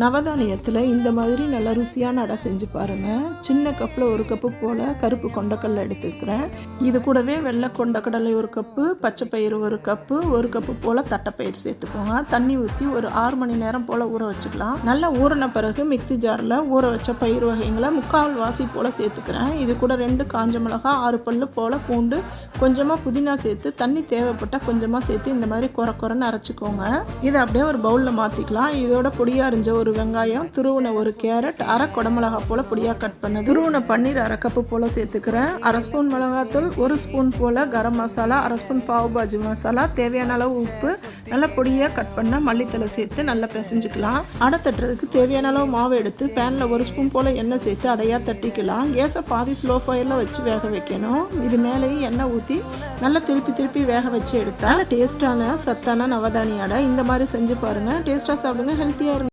நவதானியத்தில் இந்த மாதிரி நல்ல ருசியான அடை செஞ்சு பாருங்கள் சின்ன கப்பில் ஒரு கப்பு போல் கருப்பு கொண்டக்கடலை எடுத்துக்கிறேன். இது கூடவே வெள்ளை கொண்டக்கடலை ஒரு கப்பு பச்சை பயிறு ஒரு கப்பு ஒரு கப்பு போல் தட்டைப்பயிர் சேர்த்துக்கோங்க. தண்ணி ஊற்றி ஒரு ஆறு மணி நேரம் போல் ஊற வச்சுக்கலாம். நல்லா ஊறின பிறகு மிக்ஸி ஜாரில் ஊற வச்ச பயிர் வகைங்களை முக்கால் வாசி போல் சேர்த்துக்கிறேன். இது கூட ரெண்டு காஞ்ச மிளகாய் ஆறு பல்லு போல் பூண்டு கொஞ்சமாக புதினா சேர்த்து தண்ணி தேவைப்பட்டால் கொஞ்சமாக சேர்த்து இந்த மாதிரி குறை குறைன்னு அரைச்சிக்கோங்க. இதை அப்படியே ஒரு பவுலில் மாற்றிக்கலாம் இதோட பொடியாக அரிஞ்ச ஒரு வெங்காயம் துருவின ஒரு கேரட் அரை குடமிளகா போல் பொடியாக கட் பண்ண துருவின பன்னீர் அரை கப்பு போல் சேர்த்துக்கிறேன். அரை ஸ்பூன் மிளகாத்தூள் ஒரு ஸ்பூன் போல் கரம் மசாலா அரை ஸ்பூன் பாவு பாஜி மசாலா தேவையான அளவு உப்பு நல்லா பொடியாக கட் பண்ண மல்லித்தலை சேர்த்து நல்லா பிசைஞ்சுக்கலாம். அடை தட்டுறதுக்கு தேவையான அளவு மாவு எடுத்து பேனில் ஒரு ஸ்பூன் போல் எண்ணெய் சேர்த்து அடையாக தட்டிக்கலாம். கேஸை பாதி ஸ்லோ ஃபயரில் வச்சு வேக வைக்கணும். இது மேலேயும் எண்ணெய் ஊற்றி நல்லா திருப்பி திருப்பி வேக வச்சு எடுத்தால் டேஸ்ட்டான சத்தான நவதானிய அடை இந்த மாதிரி செஞ்சு பாருங்கள் டேஸ்ட்டாக சாப்பிடுங்க ஹெல்த்தியாக இருங்க.